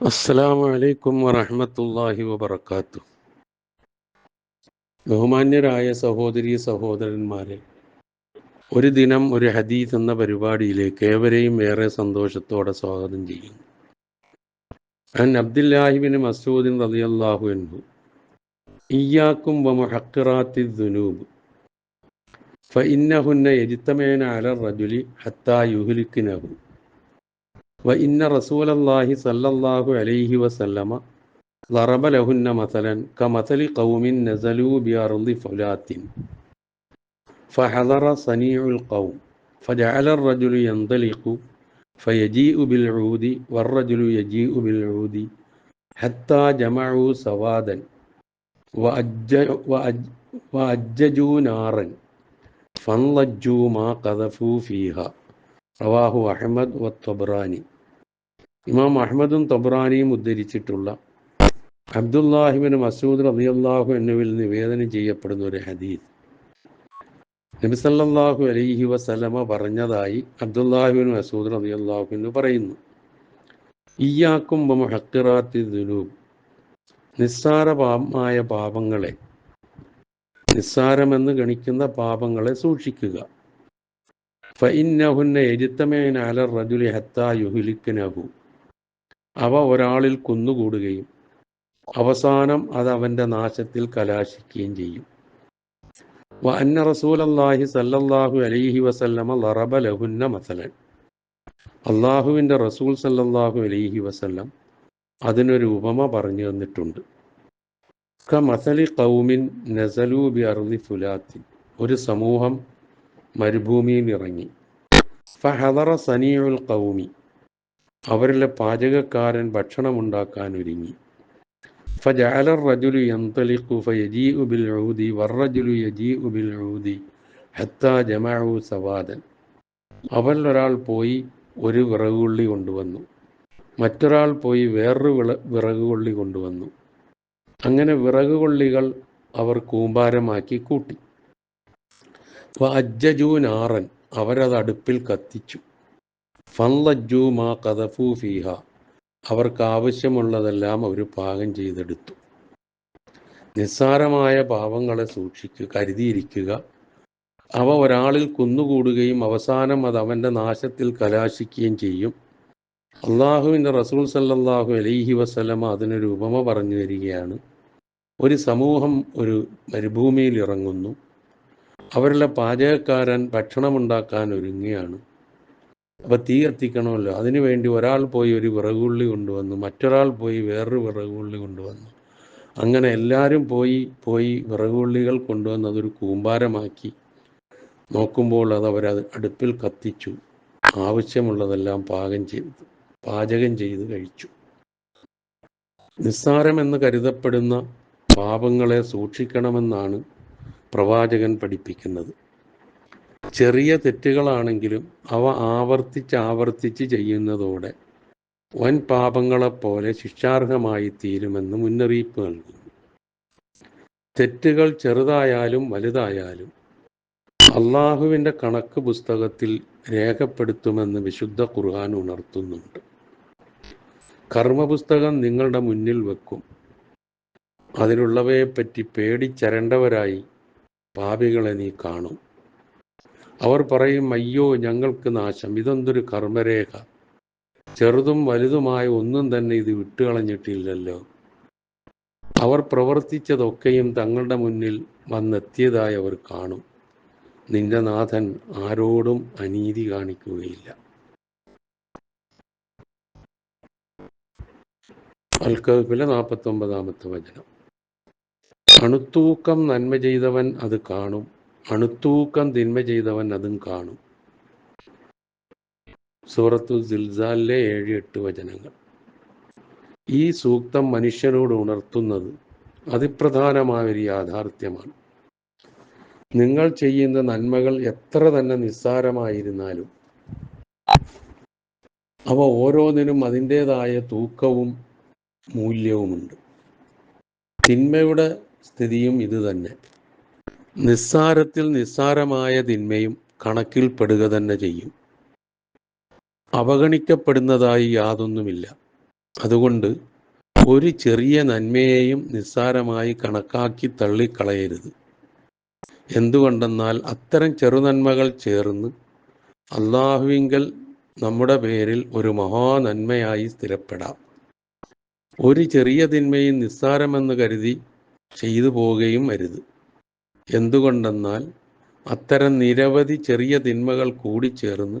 അസ്സലാമു അലൈക്കും വറഹമത്തല്ലാഹി വബർക്കാത്തു ബഹുമാന്യരായ സഹോദരി സഹോദരന്മാരെ ഒരു ദിനം ഒരു ഹദീസ് എന്ന പരിപാടിയിലേക്ക് ഏവരെയും ഏറെ സന്തോഷത്തോടെ സ്വാഗതം ചെയ്യുന്നു. അൻ അബ്ദുല്ലാഹിബിന് മസൂദിൻ റളിയല്ലാഹു അൻഹു ഇയ്യാക്കും വമുഹക്കിറാത്തി ദുനൂബ് ഫ ഇന്നഹുന്ന എരിത്തമേന അലർ റജുലി ഹത്താ യുഹുലിക്കിനഹു وإن رسول الله صلى الله عليه وسلم ضرب لهن مثلا كمثل قوم نزلوا بأرض فلات. فحضر صنيع القوم فجعل الرجل ينطلق فيجيء بالعود والرجل يجيء بالعود حتى جمعوا سوادا وأججوا نارا فانضجوا ما قذفوا فيها. رواه أحمد والطبراني. ഇമാം അഹമ്മദും തൊബ്രാനിയും ഉദ്ധരിച്ചിട്ടുള്ള അബ്ദുല്ലാഹിബിൻ മസൂദ് റളിയല്ലാഹു എന്നിവിൽ നിവേദനം ചെയ്യപ്പെടുന്ന ഒരു ഹദീസ്. നബിസല്ലാഹു അലൈഹി വസലമ പറഞ്ഞതായി അബ്ദുല്ലാഹിബിൻ മസൂദ് റളിയല്ലാഹു പറയുന്നു. ഇയാക്കും ഹക്കിറാത്തി ദുനൂബ്. നിസ്സാരമായ പാപങ്ങളെ നിസ്സാരമെന്ന് ഗണിക്കുന്ന പാപങ്ങളെ സൂക്ഷിക്കുക. ഫഇന്നഹുന്ന എജിത്തമേന അല റജുലി ഹത്താ യുഹുലിക്കനഹു അവ ഒരാളിൽ കുന്നുകൂടുകയും അവസാനം അത് അവന്റെ നാശത്തിൽ കലാശിക്കുകയും ചെയ്യും. വ അന്ന റസൂലല്ലാഹി സല്ലല്ലാഹു അലൈഹി വസല്ലമ ലറബ ലഹുന്ന മസലൻ. അള്ളാഹുവിന്റെ റസൂൽ സല്ലല്ലാഹു അലൈഹി വസല്ലം അതിനൊരു ഉപമ പറഞ്ഞു തന്നിട്ടുണ്ട്. ക മസലി കൗമിൻ നസലൂബി അർലി ഫുലാത്തിൻ ഒരു സമൂഹം മരുഭൂമിയിൽ ഇറങ്ങി. ഫഹദറ സനീഉൽ കൗമി അവരിലെ പാചകക്കാരൻ ഭക്ഷണമുണ്ടാക്കാൻ ഒരുങ്ങി. സവാദൻ. അവരിൽ ഒരാൾ പോയി ഒരു വിറകുള്ളി കൊണ്ടുവന്നു. മറ്റൊരാൾ പോയി വേറൊരു വിള വിറകുകൊള്ളി കൊണ്ടുവന്നു. അങ്ങനെ വിറകുകൊള്ളികൾ അവർ കൂമ്പാരമാക്കി കൂട്ടി. അജ്ജജൂനാറൻ അവരത് അടുപ്പിൽ കത്തിച്ചു. ഫൻലജ്ജു മാ കഥഫു ഫീഹ. അവർക്ക് ആവശ്യമുള്ളതെല്ലാം അവർ പാകം ചെയ്തെടുത്തു. നിസ്സാരമായ പാവങ്ങളെ സൂക്ഷിക്കുക കരുതിയിരിക്കുക. അവ ഒരാളിൽ കുന്നുകൂടുകയും അവസാനം അത് അവന്റെ നാശത്തിൽ കലാശിക്കുകയും ചെയ്യും. അള്ളാഹുവിന്റെ റസൂൽ സല്ലാഹു അലൈഹി വസ്ലമ അതിനൊരു ഉപമ പറഞ്ഞു തരികയാണ്. ഒരു സമൂഹം ഒരു മരുഭൂമിയിൽ ഇറങ്ങുന്നു. അവരിലെ പാചകക്കാരൻ ഭക്ഷണമുണ്ടാക്കാൻ ഒരുങ്ങുകയാണ്. അപ്പോൾ തീ കത്തിക്കണമല്ലോ. അതിനുവേണ്ടി ഒരാൾ പോയി ഒരു വിറകുള്ളി കൊണ്ടുവന്നു. മറ്റൊരാൾ പോയി വേറൊരു വിറകുള്ളി കൊണ്ടുവന്നു. അങ്ങനെ എല്ലാവരും പോയി പോയി വിറകുള്ളികൾ കൊണ്ടുവന്ന് അതൊരു കൂമ്പാരമാക്കി. നോക്കുമ്പോൾ അത് അവരത് അടുപ്പിൽ കത്തിച്ചു. ആവശ്യമുള്ളതെല്ലാം പാകം ചെയ്തു പാചകം ചെയ്ത് കഴിച്ചു. നിസ്സാരമെന്ന് കരുതപ്പെടുന്ന പാപങ്ങളെ സൂക്ഷിക്കണമെന്നാണ് പ്രവാചകൻ പഠിപ്പിക്കുന്നത്. ചെറിയ തെറ്റുകളാണെങ്കിലും അവ ആവർത്തിച്ച് ആവർത്തിച്ച് ചെയ്യുന്നതോടെ വൻ പാപങ്ങളെപ്പോലെ ശിക്ഷാർഹമായി തീരുമെന്ന് മുന്നറിയിപ്പ് നൽകുന്നു. തെറ്റുകൾ ചെറുതായാലും വലുതായാലും അള്ളാഹുവിന്റെ കണക്ക് പുസ്തകത്തിൽ രേഖപ്പെടുത്തുമെന്ന് വിശുദ്ധ ഖുർആൻ ഉണർത്തുന്നുണ്ട്. കർമ്മപുസ്തകം നിങ്ങളുടെ മുന്നിൽ വെക്കും. അതിലുള്ളവയെപ്പറ്റി പേടിച്ചരണ്ടവരായി പാപികളെ നീ കാണും. അവർ പറയും അയ്യോ ഞങ്ങൾക്ക് നാശം. ഇതെന്തൊരു കർമ്മരേഖ. ചെറുതും വലുതുമായ ഒന്നും തന്നെ ഇത് വിട്ടുകളഞ്ഞിട്ടില്ലല്ലോ. അവർ പ്രവർത്തിച്ചതൊക്കെയും തങ്ങളുടെ മുന്നിൽ വന്നെത്തിയതായി അവർ കാണും. നിന്റെ നാഥൻ ആരോടും അനീതി കാണിക്കുകയില്ല. അൽക്കവിപ്പിലെ നാൽപ്പത്തി ഒമ്പതാമത്തെ വചനം. അണുത്തൂക്കം നന്മ ചെയ്തവൻ അത് കാണും. അണുത്തൂക്കം തിന്മ ചെയ്തവൻ അതും കാണും. സൂറത്തു സിൽസാലിലെ ഏഴ് എട്ട് വചനങ്ങൾ. ഈ സൂക്തം മനുഷ്യനോട് ഉണർത്തുന്നത് അതിപ്രധാനമായ ഒരു യാഥാർത്ഥ്യമാണ്. നിങ്ങൾ ചെയ്യുന്ന നന്മകൾ എത്ര തന്നെ നിസ്സാരമായിരുന്നാലും അവ ഓരോന്നിനും അതിന്റെതായ തൂക്കവും മൂല്യവുമുണ്ട്. തിന്മയുടെ സ്ഥിതിയും ഇത് തന്നെ. നിസ്സാരത്തിൽ നിസ്സാരമായ തിന്മയും കണക്കിൽപ്പെടുക തന്നെ ചെയ്യും. അവഗണിക്കപ്പെടുന്നതായി യാതൊന്നുമില്ല. അതുകൊണ്ട് ഒരു ചെറിയ നന്മയെയും നിസ്സാരമായി കണക്കാക്കി തള്ളിക്കളയരുത്. എന്തുകൊണ്ടെന്നാൽ അത്തരം ചെറുനന്മകൾ ചേർന്ന് അള്ളാഹുവിങ്കൽ നമ്മുടെ പേരിൽ ഒരു മഹാനന്മയായി സ്ഥിരപ്പെടാം. ഒരു ചെറിയ തിന്മയും നിസ്സാരമെന്ന് കരുതി ചെയ്തു പോവുകയും അരുത്. എന്തുകൊണ്ടെന്നാൽ അത്തരം നിരവധി ചെറിയ തിന്മകൾ കൂടിച്ചേർന്ന്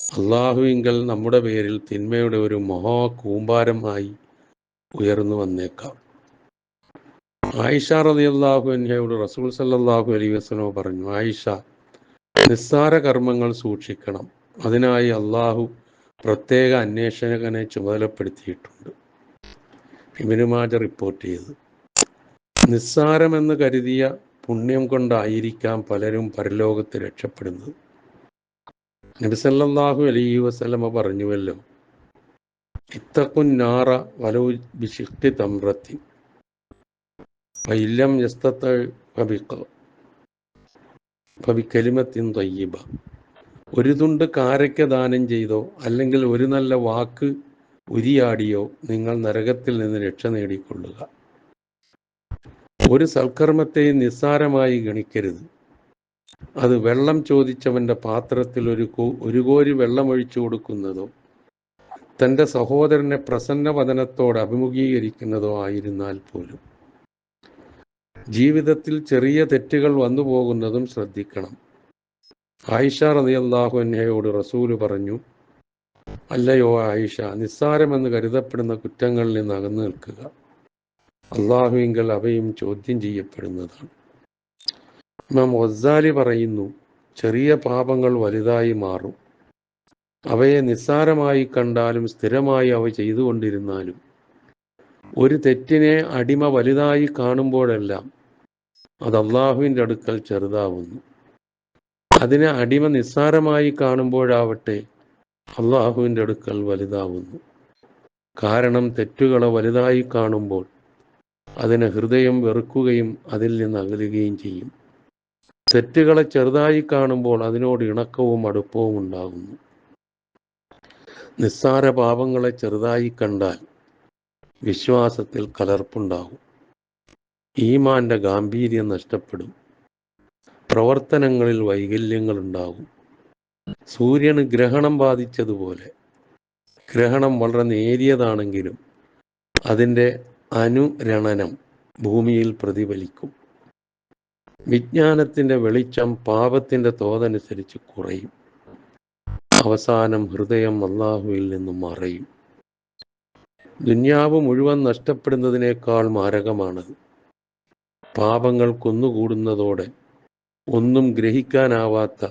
അള്ളാഹുവിങ്കൽ നമ്മുടെ പേരിൽ തിന്മയുടെ ഒരു മഹാ കൂമ്പാരമായി ഉയർന്നു വന്നേക്കാം. ആയിഷ റതി അള്ളാഹു അൻഹയോട് റസൂൽ സല്ലാഹു അലൈ വസ്ലമ പറഞ്ഞു ആയിഷ നിസ്സാര കർമ്മങ്ങൾ സൂക്ഷിക്കണം. അതിനായി അള്ളാഹു പ്രത്യേക അന്വേഷകനെ ചുമതലപ്പെടുത്തിയിട്ടുണ്ട്. ഇബിനുമാജ റിപ്പോർട്ട് ചെയ്ത്. നിസ്സാരമെന്ന് കരുതിയ പുണ്യം കൊണ്ടായിരിക്കാം പലരും പരലോകത്ത് രക്ഷപ്പെടുന്നത്. നബിസല്ലാഹു അലൈഹി വസ്ലമ പറഞ്ഞുവല്ലോ ഇത്തക്കുന്നാറ വലു ബിഷിക്തി തമ്രത്തി ഫൈലം യസ്തലിമത്തിൻ തയ്യബ. ഒരു തുണ്ട് കാരയ്ക്ക ദാനം ചെയ്തോ അല്ലെങ്കിൽ ഒരു നല്ല വാക്ക് ഉരിയാടിയോ നിങ്ങൾ നരകത്തിൽ നിന്ന് രക്ഷ നേടിക്കൊള്ളുക. ഒരു സൽക്കർമ്മത്തെയും നിസ്സാരമായി ഗണിക്കരുത്. അത് വെള്ളം ചോദിച്ചവന്റെ പാത്രത്തിൽ ഒരു ഒരു കോരി വെള്ളം ഒഴിച്ചു കൊടുക്കുന്നതോ തന്റെ സഹോദരനെ പ്രസന്നവദനത്തോട് അഭിമുഖീകരിക്കുന്നതോ ആയിരുന്നാൽ പോലും. ജീവിതത്തിൽ ചെറിയ തെറ്റുകൾ വന്നു പോകുന്നതും ശ്രദ്ധിക്കണം. ആയിഷ റളിയല്ലാഹു അൻഹയോട് റസൂൽ പറഞ്ഞു അല്ലയോ ആയിഷ നിസ്സാരമെന്ന് കരുതപ്പെടുന്ന കുറ്റങ്ങളിൽ നിന്ന് അകന്നു നിൽക്കുക. അള്ളാഹുവിങ്കൽ അവയും ചോദ്യം ചെയ്യപ്പെടുന്നതാണ്. ഇമാം ഒസാലി പറയുന്നു ചെറിയ പാപങ്ങൾ വലുതായി മാറും. അവയെ നിസ്സാരമായി കണ്ടാലും സ്ഥിരമായി അവ ചെയ്തുകൊണ്ടിരുന്നാലും ഒരു തെറ്റിനെ അടിമ വലുതായി കാണുമ്പോഴെല്ലാം അത് അള്ളാഹുവിന്റെ അടുക്കൽ ചെറുതാവുന്നു. അതിനെ അടിമ നിസ്സാരമായി കാണുമ്പോഴാവട്ടെ അള്ളാഹുവിന്റെ അടുക്കൽ വലുതാവുന്നു. കാരണം തെറ്റുകളെ വലുതായി കാണുമ്പോൾ അതിനെ ഹൃദയം വെറുക്കുകയും അതിൽ നിന്ന് അകലുകയും ചെയ്യും. തെറ്റുകളെ ചെറുതായി കാണുമ്പോൾ അതിനോട് ഇണക്കവും അടുപ്പവും ഉണ്ടാകുന്നു. നിസ്സാര പാപങ്ങളെ ചെറുതായി കണ്ടാൽ വിശ്വാസത്തിൽ കലർപ്പുണ്ടാകും. ഈമാന്റെ ഗാംഭീര്യം നഷ്ടപ്പെടും. പ്രവർത്തനങ്ങളിൽ വൈകല്യങ്ങൾ ഉണ്ടാകും. സൂര്യന് ഗ്രഹണം ബാധിച്ചതുപോലെ. ഗ്രഹണം വളരെ നേരിയതാണെങ്കിലും അതിന്റെ അനുരണനം ഭൂമിയിൽ പ്രതിഫലിക്കും. വിജ്ഞാനത്തിന്റെ വെളിച്ചം പാപത്തിന്റെ തോതനുസരിച്ച് കുറയും. അവസാനം ഹൃദയം അള്ളാഹുവിൽ നിന്നും മറയും. ദുന്യാവ് മുഴുവൻ നഷ്ടപ്പെടുന്നതിനേക്കാൾ മാരകമാണത്. പാപങ്ങൾ കൊന്നുകൂടുന്നതോടെ ഒന്നും ഗ്രഹിക്കാനാവാത്ത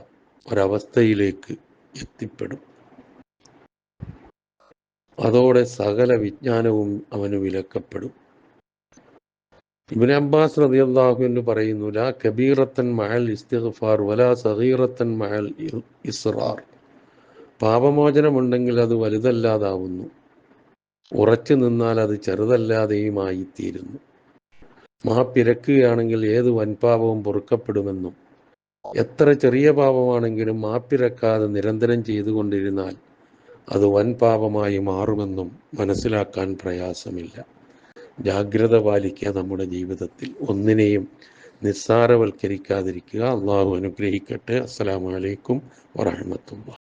ഒരവസ്ഥയിലേക്ക് എത്തിപ്പെടും. അതോടെ സകല വിജ്ഞാനവും അവന് വിലക്കപ്പെടും. ഇബിൻ അബ്ബാസ് റളിയല്ലാഹു എന്ന് പറയുന്നു ലാ കബീറത്തൻ മഹൽ ഇസ്തിഗ്ഫാർ വലാ സഗീറത്തൻ മഹൽ ഇസ്റാർ. പാപമോചനമുണ്ടെങ്കിൽ അത് വലുതല്ലാതാവുന്നു. ഉറച്ചു നിന്നാൽ അത് ചെറുതല്ലാതെയുമായി തീരുന്നു മാപ്പിരക്കുകയാണെങ്കിൽ ഏത് വൻപാപവും പൊറുക്കപ്പെടുമെന്നും എത്ര ചെറിയ പാപമാണെങ്കിലും മാപ്പിരക്കാതെ നിരന്തരം ചെയ്തുകൊണ്ടിരുന്നാൽ അത് വൻ പാപമായി മാറുമെന്നും മനസ്സിലാക്കാൻ പ്രയാസമില്ല. ജാഗ്രത പാലിക്കുക നമ്മുടെ ജീവിതത്തിൽ. ഒന്നിനെയും നിസ്സാരവൽക്കരിക്കാതിരിക്കുക. അള്ളാഹു അനുഗ്രഹിക്കട്ടെ. അസ്സലാമലൈക്കും വറഹമത്തുള്ള